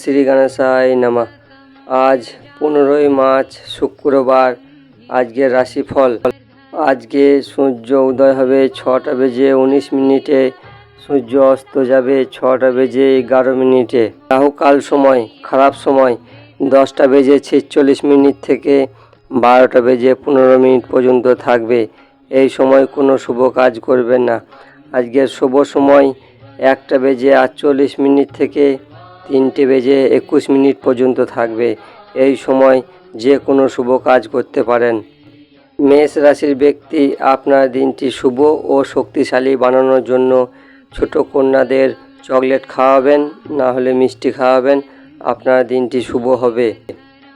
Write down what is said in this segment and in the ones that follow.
শ্রী গণেশায় নামা। আজ পনেরোই মার্চ, শুক্রবার, আজকের রাশিফল। আজকে সূর্য উদয় হবে ছটা বেজে উনিশ মিনিটে, সূর্য অস্ত যাবে ছটা বেজে এগারো মিনিটে। রাহুকাল সময়, খারাপ সময়, দশটা বেজে ছেচল্লিশ মিনিট থেকে বারোটা বেজে পনেরো মিনিট পর্যন্ত থাকবে। এই সময় কোনো শুভ কাজ করবেন না। আজকের শুভ সময় একটা বেজে আটচল্লিশ মিনিট থেকে তিনটে বেজে একুশ মিনিট পর্যন্ত থাকবে। এই সময় যে কোনো শুভ কাজ করতে পারেন। মেষ রাশির ব্যক্তি আপনার দিনটি শুভ ও শক্তিশালী বানানোর জন্য ছোট কন্যাদের চকলেট খাওয়াবেন, না হলে মিষ্টি খাওয়াবেন। আপনার দিনটি শুভ হবে।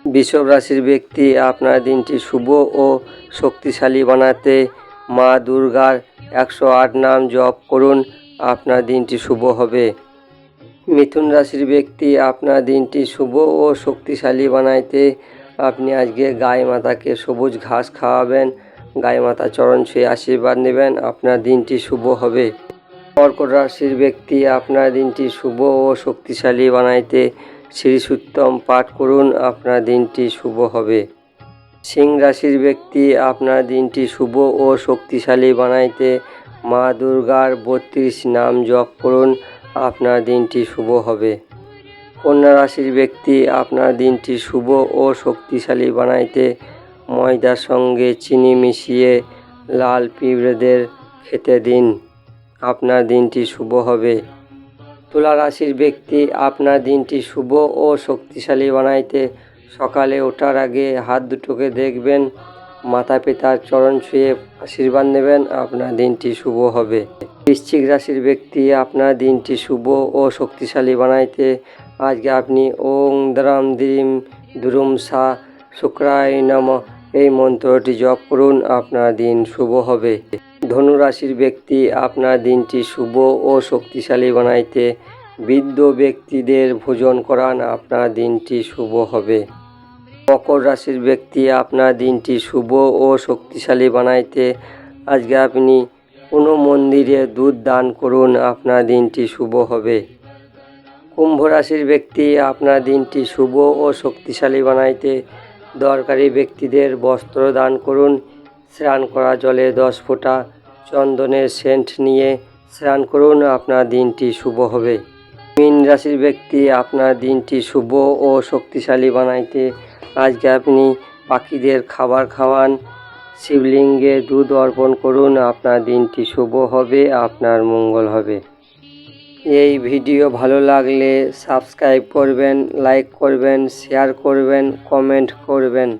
বৃষভ রাশির ব্যক্তি আপনার দিনটি শুভ ও শক্তিশালী বানাতে মা দুর্গার একশো আট নাম জপ করুন। আপনার দিনটি শুভ হবে। মিথুন রাশির ব্যক্তি, আপনার দিনটি শুভ ও শক্তিশালী বানাইতে আপনি আজকে গায়ে মাতাকে সবুজ ঘাস খাওয়াবেন, গায়ে মাতা চরণ ছুঁয়ে আশীর্বাদ নেবেন, আপনার দিনটি শুভ হবে। কর্কট রাশির ব্যক্তি, আপনার দিনটি শুভ ও শক্তিশালী বানাইতে শ্রী সুত্তম পাঠ করুন, আপনার দিনটি শুভ হবে। সিং রাশির ব্যক্তি, আপনার দিনটি শুভ ও শক্তিশালী বানাইতে মা দুর্গার বত্রিশ নাম জপ করুন আপনার দিনটি শুভ হবে। কন্যা রাশির ব্যক্তি আপনার দিনটি শুভ ও শক্তিশালী বানাইতে ময়দার সঙ্গে চিনি মিশিয়ে লাল পিঁপড়েদের খেতে দিন। আপনার দিনটি শুভ হবে। তুলা রাশির ব্যক্তি আপনার দিনটি শুভ ও শক্তিশালী বানাইতে সকালে ওঠার আগে হাত দুটোকে দেখবেন মাতা পিতার চরণ ছুঁয়ে আশীর্বাদ নেবেন, আপনার দিনটি শুভ হবে। বৃশ্চিক রাশির ব্যক্তি, আপনার দিনটি শুভ ও শক্তিশালী বানাইতে। আজকে আপনি ওং দ্রাম দ্রিম দুরুম সা শুক্রায় নম। এই মন্ত্রটি জপ করুন, আপনার দিন শুভ হবে। ধনু রাশির ব্যক্তি, আপনার দিনটি শুভ ও শক্তিশালী বানাইতে। বৃদ্ধ ব্যক্তিদের ভোজন করান, আপনার দিনটি শুভ হবে। মকর রাশির ব্যক্তি, আপনার দিনটি শুভ ও শক্তিশালী বানাইতে। আজকে আপনি কোনো মন্দিরে দুধ দান করুন, আপনার দিনটি শুভ হবে। কুম্ভ রাশির ব্যক্তি, আপনার দিনটি শুভ ও শক্তিশালী বানাইতে। দরকারি ব্যক্তিদের বস্ত্র দান করুন, স্নান করা জলে দশ ফোঁটা চন্দনের সেন্ট নিয়ে স্নান করুন, আপনার দিনটি শুভ হবে। মীন রাশির ব্যক্তি, আপনার দিনটি শুভ ও শক্তিশালী বানাইতে আজকে আপনি পাখিদের খাবার খাওয়ান, শিবলিঙ্গে দুধ অর্পণ করুন, আপনার দিনটি শুভ হবে, আপনার মঙ্গল হবে। এই ভিডিও ভালো লাগলে সাবস্ক্রাইব করবেন, লাইক করবেন, শেয়ার করবেন, কমেন্ট করবেন।